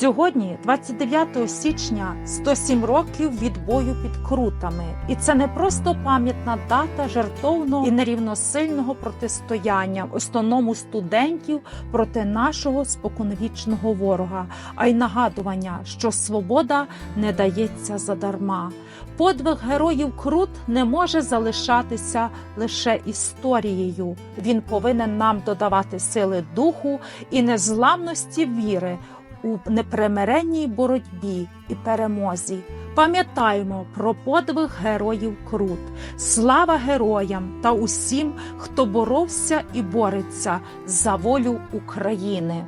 Сьогодні, 29 січня, 107 років від бою під крутами, і це не просто пам'ятна дата жертовного і нерівносильного протистояння в основному студентів проти нашого споконвічного ворога, а й нагадування, що свобода не дається задарма. Подвиг героїв Крут не може залишатися лише історією. Він повинен нам додавати сили духу і незламності віри у непримиренній боротьбі і перемозі. Пам'ятаємо про подвиг героїв Крут. Слава героям та усім, хто боровся і бореться за волю України.